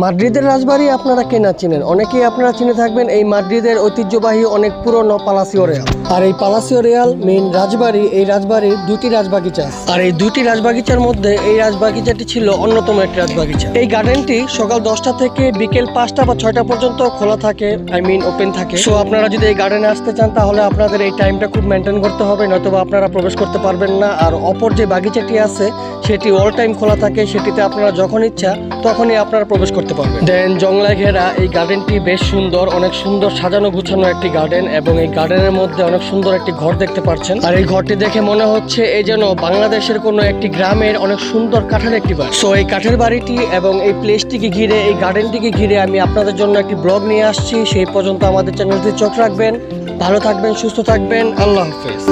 মাদ্রিদের রাজবাড়ি আপনারা কে না চিনেন। অনেকেই আপনারা চিনে থাকবেন এই মাদ্রিদের ঐতিহ্যবাহী অনেক পুরনো পালাসিও রেয়াল। আর এই পালাসিও রেয়াল মেইন রাজবাড়ি, এই রাজবাড়ির দুটি রাজবাগিচা। আর এই দুটি রাজবাগিচার মধ্যে এই রাজবাগিচাটি ছিল অন্যতম একটি রাজবাগিচা। এই গার্ডেনটি সকাল দশটা থেকে বিকেল পাঁচটা বা ছয়টা পর্যন্ত খোলা থাকে আই মিন ওপেন থাকে। সো আপনারা যদি এই গার্ডেনে আসতে চান, তাহলে আপনাদের এই টাইমটা খুব মেনটেন করতে হবে, নয়তোবা আপনারা প্রবেশ করতে পারবেন না। আর অপর যে বাগিচাটি আছে, সেটি অল টাইম খোলা থাকে। সেটিতে আপনারা যখন ইচ্ছা, তখনই আপনারা প্রবেশ পারবেন দেন জংলায় ঘেরা এই গার্ডেনটি বেশ সুন্দর, অনেক সুন্দর সাজানো গুছানো একটি গার্ডেন এবং এই গার্ডেনের মধ্যে অনেক সুন্দর একটি ঘর দেখতে পাচ্ছেন। আর এই ঘরটি দেখে মনে হচ্ছে এই যেন বাংলাদেশের কোনো একটি গ্রামের অনেক সুন্দর কাঠের একটি বাড়ি। সো এই কাঠের বাড়িটি এবং এই প্লেসটিকে ঘিরে, এই গার্ডেনটিকে ঘিরে আমি আপনাদের জন্য একটি ব্লগ নিয়ে আসছি। সেই পর্যন্ত আমাদের চ্যানেলটি চোখ রাখবেন, ভালো থাকবেন, সুস্থ থাকবেন, আল্লাহ হাফেজ।